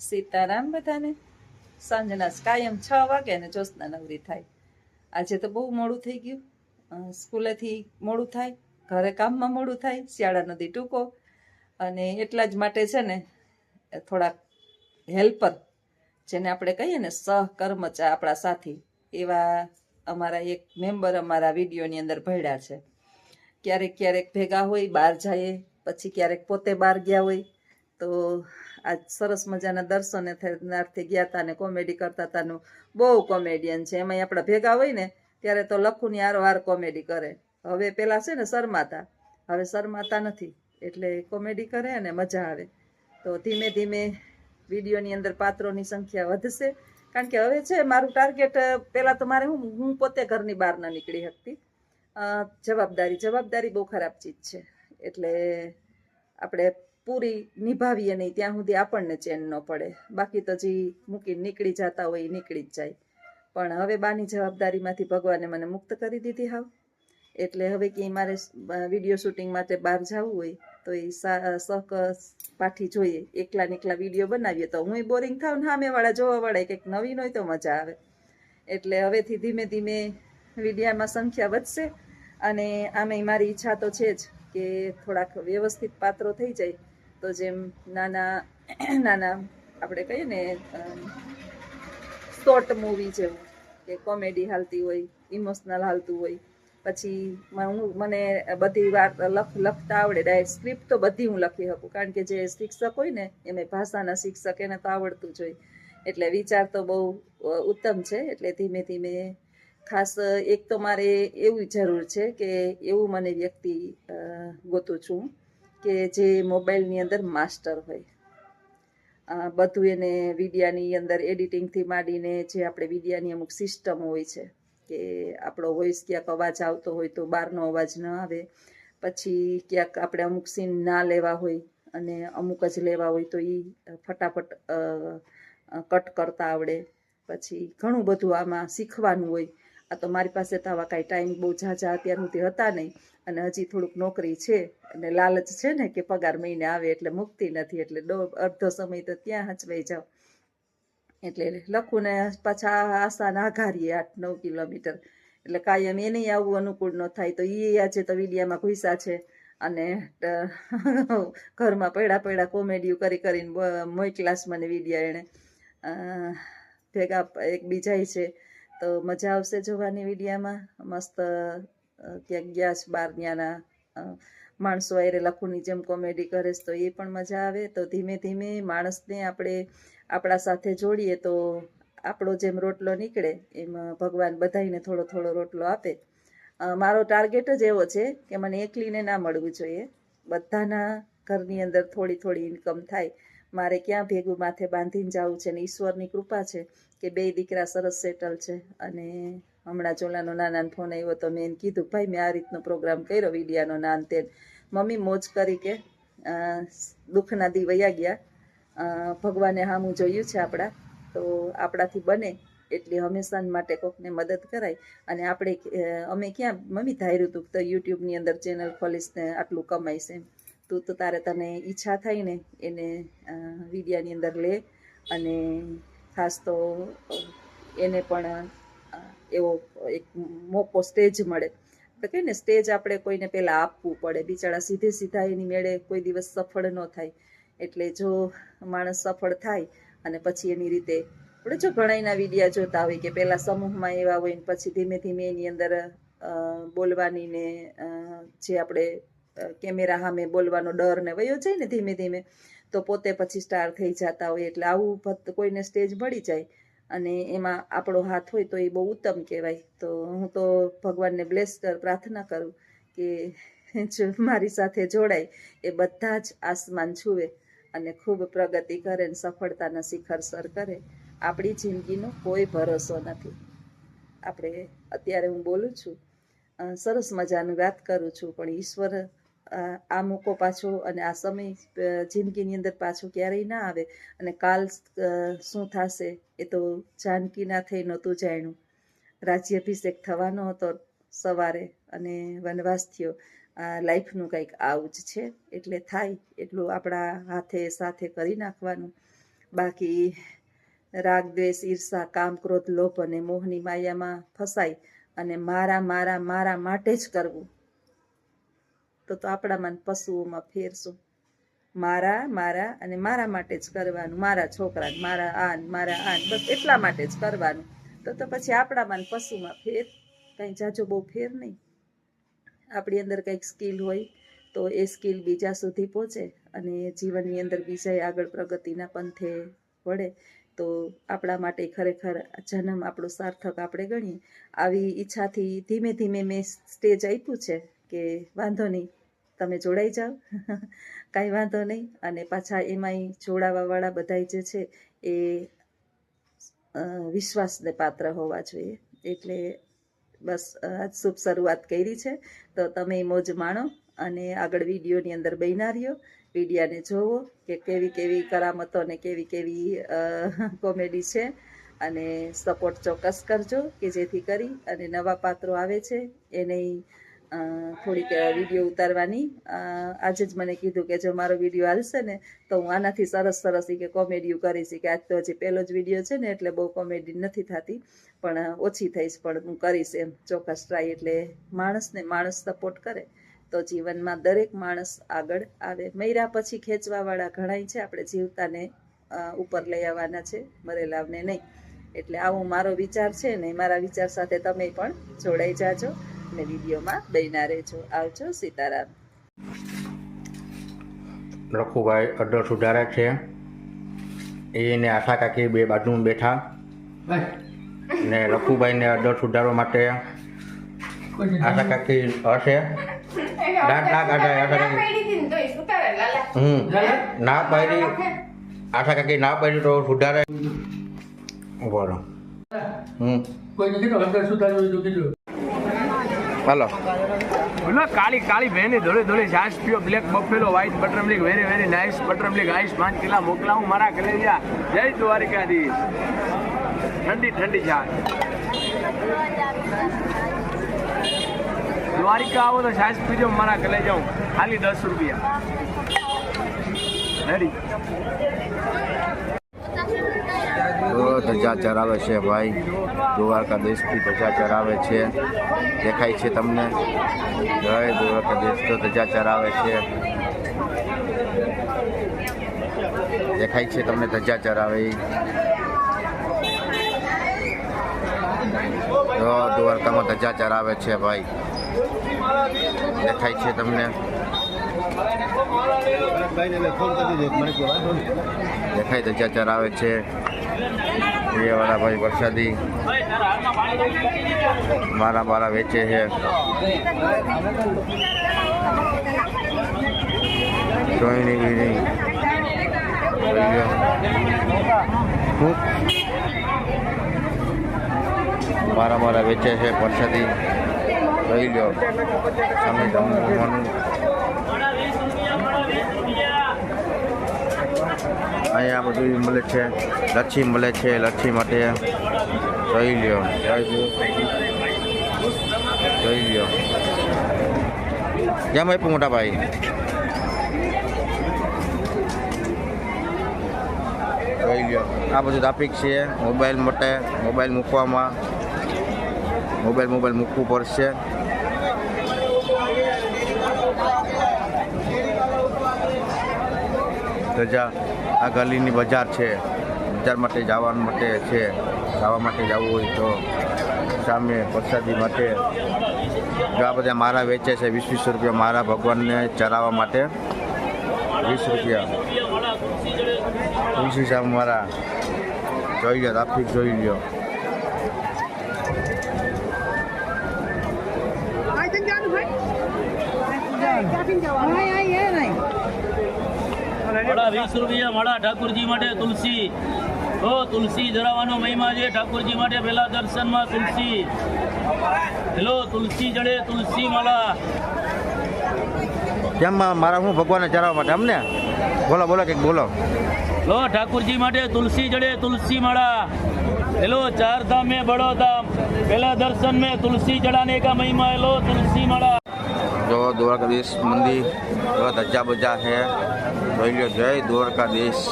સીતારામ બધાને. સાંજના કાયમ છ વાગે અને જ્યોત્સના નવરી થાય. આજે તો બહુ મોડું થઈ ગયું. સ્કૂલેથી મોડું થાય, ઘરે કામમાં મોડું થાય, શિયાળા નદી ટૂંકો. અને એટલા જ માટે છે ને, થોડાક હેલ્પર, જેને આપણે કહીએ ને સહકર્મચા આપણા સાથી, એવા અમારા એક મેમ્બર અમારા વિડીયોની અંદર ભળ્યા છે. ક્યારેક ક્યારેક ભેગા હોય, બહાર જઈએ પછી ક્યારેક પોતે બહાર ગયા હોય તો આજ સરસ મજાના દર્શને થનારથી ગયા હતા ને કોમેડી કરતા હતાનું બહુ કોમેડિયન છે. એમાંય આપણા ભેગા હોય ને ત્યારે તો લખુની વાર કોમેડી કરે. હવે પેલા છે ને શરમાતા. હવે શરમાતા નથી. એટલે કોમેડી કરે અને મજા આવે. તો ધીમે ધીમે વિડીયોની અંદર પાત્રોની સંખ્યા વધશે. કારણ કે હવે છે મારું ટાર્ગેટ પહેલાં તો મારે હું હું પોતે ઘરની બહાર ન નીકળી શકતી. જવાબદારી જવાબદારી બહુ ખરાબ ચીજ છે. એટલે આપણે પૂરી નિભાવીએ નહીં, ત્યાં સુધી આપણને ચેન ન પડે. બાકી તો જે મૂકીને નીકળી જતા હોય એ નીકળી જ જાય. પણ હવે બાની જવાબદારીમાંથી ભગવાને મને મુક્ત કરી દીધી હાવ. એટલે હવે કે મારે વીડિયો શૂટિંગ માટે બહાર જવું હોય, તો એ સહક પાઠી જોઈએ. એકલા નીકલા વીડિયો બનાવીએ તો હું બોરિંગ થાવ ને સામેવાળા જોવાવાળા કંઈક નવીન હોય તો મજા આવે. એટલે હવેથી ધીમે ધીમે વિડીયામાં સંખ્યા વધશે અને આમેય મારી ઈચ્છા તો છે જ કે થોડાક વ્યવસ્થિત પાત્રો થઈ જાય. તો જેમ નાના નાના આપણે કહીએ ને શોર્ટ મૂવી જેવું, કે કોમેડી હાલતી હોય ઇમોશનલ હાલતું હોય. પછી હું, મને બધી વાત લખ, લખતા આવડે. ડાયરેક્ટ સ્ક્રિપ્ટ તો બધી હું લખી શકું. કારણ કે જે શિક્ષક હોય ને એમ ભાષાના શિક્ષક એને તો આવડતું જ હોય. એટલે વિચાર તો બહુ ઉત્તમ છે. એટલે ધીમે ધીમે ખાસ, એક તો મારે એવી જરૂર છે કે એવું મને વ્યક્તિ ગોતું છું. કે જે મોબાઈલની અંદર માસ્ટર હોય. બધું એને વિડિયાની અંદર એડિટિંગથી માંડીને જે આપણે વિડિયાની અમુક સિસ્ટમ હોય છે, કે આપણો વોઇસ ક્યાંક અવાજ આવતો હોય તો બહારનો અવાજ ન આવે. પછી ક્યાંક આપણે અમુક સીન ના લેવા હોય અને અમુક જ લેવા હોય તો એ ફટાફટ કટ કરતા આવડે. પછી ઘણું બધું આમાં શીખવાનું હોય. આ તો મારી પાસે તો આવા કાંઈ ટાઈમ બહુ ઝાઝા અત્યાર સુધી હતા નહીં. અને હજી થોડુંક નોકરી છે અને લાલચ છે ને કે પગાર મહિને આવે એટલે મુક્તિ નથી એટલે અડધો સમય તો ત્યાં હચવાઈ જાવ એટલે લખું ને પાછા આશા ના આઘારીએ આઠ નવ કિલોમીટર. એટલે કાયમ એને આવવું અનુકૂળ ન થાય તો એ આજે તો વિડિયામાં ઘુસા છે અને ઘરમાં પૈડા પૈડા કોમેડીઓ કરી કરીને મોય ક્લાસ મને વિડિયા એણે ભેગા એક બીજાય છે. તો મજા આવશે જોવાની વિડિયામાં. મસ્ત અ, ક્યાંક ગયા છે બાર ત્યાંના માણસો આરે લખુની જેમ કોમેડી કરે છે તો એ પણ મજા આવે. તો ધીમે ધીમે માણસને આપણે આપણા સાથે જોડીએ તો આપણો જેમ રોટલો નીકળે એમ ભગવાન બધાને થોડો થોડો રોટલો આપે. મારો ટાર્ગેટ જ એવો છે કે મને એકલીને ના મળવું જોઈએ. બધાના ઘરની અંદર થોડી થોડી ઇન્કમ થાય. મારે ક્યાં ભેગું માથે બાંધીને જવું છે ને ઈશ્વરની કૃપા છે કે બે દીકરા સરસ સેટલ છે અને હમણાં ચોલાનો નાના ફોન આવ્યો તો મેં કીધું, ભાઈ, મેં આ રીતનો પ્રોગ્રામ કર્યો વિડિયાનો નાન તેન મમ્મી, મોજ કરી કે. દુઃખના દી વયા ગયા. ભગવાને હામું જોયું છે આપણા. તો આપણાથી બને એટલી હંમેશા માટે કોકને મદદ કરાય. અને આપણે અમે ક્યાં, મમ્મી, ધાર્યું હતું તો યુટ્યુબની અંદર ચેનલ ખોલીશ ને આટલું કમાઈશ એમ. તું તો તારે તને ઈચ્છા થાય ને એને વિડિયાની અંદર લે. અને ખાસ તો એને પણ એવો એક મોકો સ્ટેજ મળે. તો કહે ને સ્ટેજ આપણે કોઈને પહેલાં આપવું પડે. બિચારા સીધે સીધા એની મેળે કોઈ દિવસ સફળ ન થાય. એટલે જો માણસ સફળ થાય અને પછી એની રીતે, આપણે જો ઘણાયના વિડિયા જોતા હોય કે પહેલાં સમૂહમાં એવા હોય ને પછી ધીમે ધીમે એની અંદર બોલવાની ને જે આપણે કેમેરા સામે બોલવાનો ડર ને વયો જાય ને ધીમે ધીમે, તો પોતે પછી સ્ટાર થઈ જતા હોય. એટલે આવું કોઈને સ્ટેજ મળી જાય. અને એમાં આપણો હાથ હોય તો એ બહુ ઉત્તમ કહેવાય. તો હું તો ભગવાનને બ્લેસ કર, પ્રાર્થના કરું કે મારી સાથે જોડાય, એ બધા જ આસમાન છૂવે અને ખૂબ પ્રગતિ કરે ને સફળતાના શિખર સર કરે. આપણી જિંદગીનો કોઈ ભરોસો નથી. આપણે અત્યારે હું બોલું છું સરસ મજાની વાત કરું છું, પણ ઈશ્વર આ મોકો પાછો અને આ સમય જિંદગીની અંદર પાછો ક્યારેય ના આવે અને કાલ શું થશે એ તો જાનકીના થઈ નહોતું જાણ્યું. રાજ્યાભિષેક થવાનો હતો સવારે અને વનવાસ થયો. લાઈફનું કંઈક આવું જ છે. એટલે થાય એટલું આપણા હાથે સાથે કરી નાખવાનું. બાકી રાગ, દ્વેષ, ઈર્ષા, કામ, ક્રોધ, લોભ અને મોહની માયામાં ફસાય અને મારા મારા મારા માટે જ કરવું. તો તો આપણામાં પશુઓમાં ફેરશું. મારા મારા અને મારા માટે જ કરવાનું. મારા છોકરા મારા આન મારા આન બસ એટલા માટે જ કરવાનું. તો તો પછી આપણામાં પશુમાં ફેર, કંઈ જાજો બહુ ફેર નહીં. આપણી અંદર કંઈક સ્કિલ હોય, તો એ સ્કિલ બીજા સુધી પહોંચે અને જીવનની અંદર બીજાએ આગળ પ્રગતિના પંથે વળે. તો આપણા માટે ખરેખર જન્મ આપણો સાર્થક આપણે ગણીએ. આવી ઈચ્છાથી ધીમે ધીમે મેં સ્ટેજ આપ્યું છે કે વાંધો નહીં. તમે જોડાઈ જાઓ. કાંઈ વાંધો નહીં. અને પાછા એમાંય જોડાવાવાળા બધાય જે છે એ વિશ્વાસને પાત્ર હોવા જોઈએ. એટલે બસ આજ શુભ શરૂઆત કરી છે. તો તમે મોજ માણો અને આગળ વિડીયોની અંદર બન્યા રહ્યો. વિડીયાને જોવો કે કેવી કેવી કરામતો અને કેવી કેવી કોમેડી છે. અને સપોર્ટ ચોક્કસ કરજો કે જેથી કરી અને નવા પાત્રો આવે છે. એને થોડીક વીડિયો ઉતારવાની. આજે જ મને કીધું કે જો મારો વીડિયો હાલશે ને, તો હું આનાથી સરસ સરસ કે કોમેડીયું કરીશ. કે આજ તો હજી પહેલો જ વીડિયો છે ને, એટલે બહુ કોમેડી નથી થતી. પણ ઓછી થઈશ, પણ હું કરીશ એમ. ચોક્કસ ટ્રાય એટલે માણસને માણસ સપોર્ટ કરે, તો જીવનમાં દરેક માણસ આગળ આવે. મૈરા પછી ખેંચવાવાળા ઘણાય છે, આપણે જીવતાને ઉપર લઈ આવવાના છે, મરેલાવને નહીં. એટલે આવો મારો વિચાર છે ને, મારા વિચાર સાથે તમે પણ જોડાઈ જાજો. અને વિડીયોમાં બન્યા રહેજો આવજો સીતારામ. લખુભાઈ અડ્ડો સુધારા છે. એને આશા કાકી બે બાજુ બેઠા. ને લખુભાઈને અડ્ડો સુધારવા માટે આશા કાકી હશે. દાંત ના કાઢાય આશા કાકી. હમ. ના પાડી. આશા કાકી ના પાડી તો સુધારે. બોલો. હમ. કોઈ નથી હાલો. બોલો, કાળી કાળી ભેની ધોળે ધોળી છાશ પીઓ black buffalo white butter milk very very nice butter milk ice પાંચ કિલા મોકલાવું? મારા કલેજા જય દ્વારિકાધીશ. ઠંડી ઠંડી છાશ દ્વારિકા આવો તો છાશ પીજો મારા કલે જાઉં. ખાલી દસ રૂપિયા. રેડી ધજા ચરાવે છે ભાઈ. દ્વારકાધીશથી ધજા ચરાવે છે. દેખાય છે તમને? જય દ્વારકાધીશ, તો ધજા ચરાવે છે. દેખાય છે તમને ધજા ચરાવે. દ્વારકામાં ધજા ચરાવે છે ભાઈ. દેખાય છે તમને? દેખાય ધજા ચરાવે છે. વાળા ભાઈ વરસાદી મારા મારા વેચે છે. જોઈની બીની મારા મારા વેચે છે વરસાદી. જોઈ લો સામે જમવાનું. અહીંયા બધું મળે છે, લચ્છી મળે છે, લચ્છી માટે. જોઈ લ્યો જોઈ લ્યો. કેમ આપ્યું મોટા ભાઈ? લ્યો. આ બધું ટ્રાફિક છે મોબાઈલ માટે મોબાઈલ મૂકવામાં. મોબાઈલ મોબાઈલ મૂકવું પડશે. ધજા આ ગલીની બજાર છે. બજાર માટે જવા માટે છે. જવા માટે જવું હોય તો સામે પ્રસાદી માટે. જો આ બધા મારા વેચે છે વીસ વીસ રૂપિયા મારા ભગવાનને ચરાવવા માટે. વીસ રૂપિયા. તુલસી સામે મારા. જોઈ લો ટ્રાફિક જોઈ લો મોડા વીસ રૂપિયા મોડા ઠાકુરજી માટે તુલસી. હો તુલસી ધરાવવાનો મહિમા છે. ઠાકુરજી માટે પહેલા દર્શનમાં તુલસી. હેલો તુલસી જડે તુલસી માળા કેમ મારા હું ભગવાનને ચરાવવા માટે? અમને? બોલો બોલો કંઈક બોલો. લો ઠાકુરજી માટે તુલસી જડે તુલસી માળા હેલો ચાર ધામ મેં બડોધામ પેલા દર્શન મેં તુલસી ચડાને કા મહિમા હેલો તુલસી માળા જો દ્વારકાધીશ મંદિર ધજા બજા હે બોલ્યો જય દ્વારકાધીશ.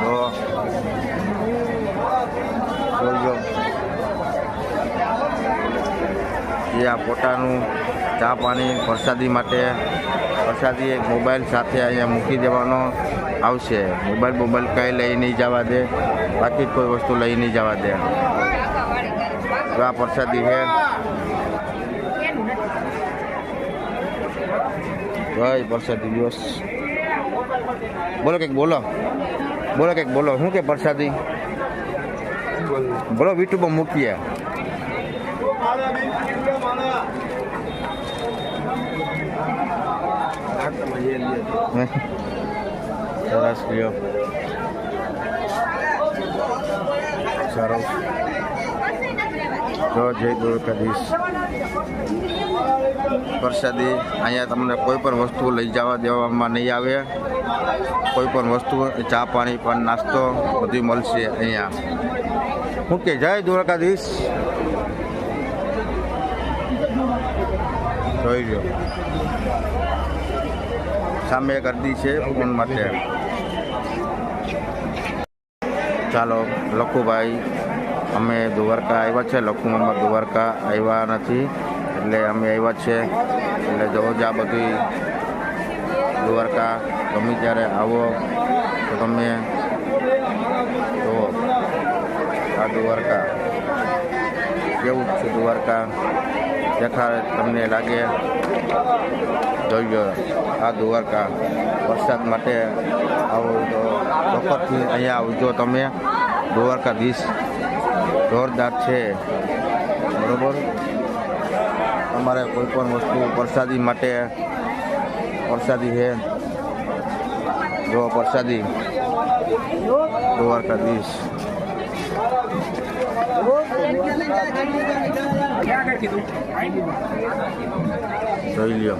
તો બોલ્યો એ આ પોતાનું ચા પાણી પ્રસાદી માટે પ્રસાદી એક મોબાઈલ સાથે અહીંયા મૂકી દેવાનો આવશે. મોબાઈલ મોબાઈલ કંઈ લઈ નહીં જવા દે. બાકી કોઈ વસ્તુ લઈ નહીં જવા દે. આ પ્રસાદી છે. Vai, પ્રસાદી દિવસ. બોલો કંઈક બોલો. બોલો કંઈક બોલો. શું કે પ્રસાદી? બોલો યુટ્યુબમાં મૂકીએ સરસ સરસ જો જય દ્વારકાધીશ. પ્રસાદી અહીંયા તમને કોઈ પણ વસ્તુ લઈ જવા દેવામાં નહીં આવે. કોઈ પણ વસ્તુ, ચા, પાણી, પણ નાસ્તો બધું મળશે અહીંયા. ઓકે જય દ્વારકાધીશ. જોઈ લો. સામે ગરદી છે ફોન માટે. ચાલો, લખુભાઈ. અમે દ્વારકા આવ્યા છે લખુ દ્વારકા આવ્યા નથી. એટલે અમે આવ્યા છે. એટલે જવો આ બધી દ્વારકા ગમે ત્યારે આવો, તો તમે જુઓ. આ દ્વારકા કેવું છે દ્વારકા? દેખાડે તમને લાગે? જોઈએ. આ દ્વારકા વરસાદ માટે આવો તો વખતથી અહીંયા આવજો તમે. દ્વારકાધીશ જોરદાર છે. બરોબર? તમારે કોઈ પણ વસ્તુ પ્રસાદી માટે પ્રસાદી છે. જો પ્રસાદી દ્વારકાધીશ. જોઈ લ્યો લ્યો.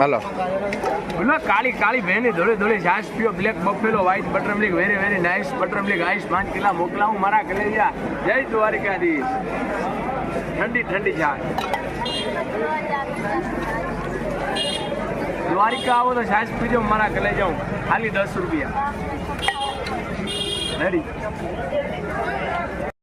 હાલો. બોલો, કાળી કાળી ભેની ધોળી ધોળી છાશ પીઓ black buffalo white butter milk very very nice butter milk ice પાંચ કિલા મોકલાવું મારા કલેજા જય દ્વારિકાધીશ. ઠંડી ઠંડી છાશ દ્વારિકા આવો તો છાશ પીજો મારા ઘરે જાઉં. ખાલી દસ રૂપિયા. રેડી